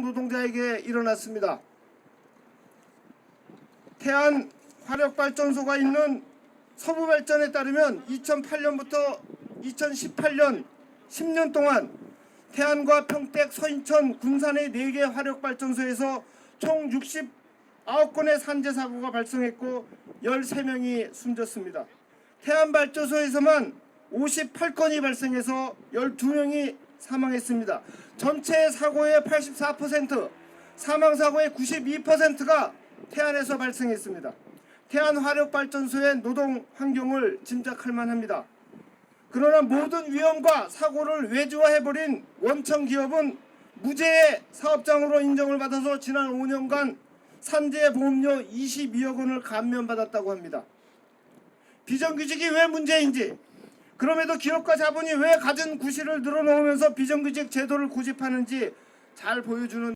노동자에게 일어났습니다. 태안 화력발전소가 있는 서부발전에 따르면 2008년부터 2018년 10년 동안 태안과 평택, 서인천, 군산의 4개 화력발전소에서 총 69건의 산재 사고가 발생했고 13명이 숨졌습니다. 태안발전소에서만 58건이 발생해서 12명이 사망했습니다. 전체 사고의 84%, 사망 사고의 92%가 태안에서 발생했습니다. 태안 화력 발전소의 노동 환경을 짐작할 만합니다. 그러나 모든 위험과 사고를 외주화해버린 원청 기업은 무죄의 사업장으로 인정을 받아서 지난 5년간 산재 보험료 22억 원을 감면받았다고 합니다. 비정규직이 왜 문제인지 그럼에도 기업과 자본이 왜 가진 구실을 늘어놓으면서 비정규직 제도를 고집하는지 잘 보여주는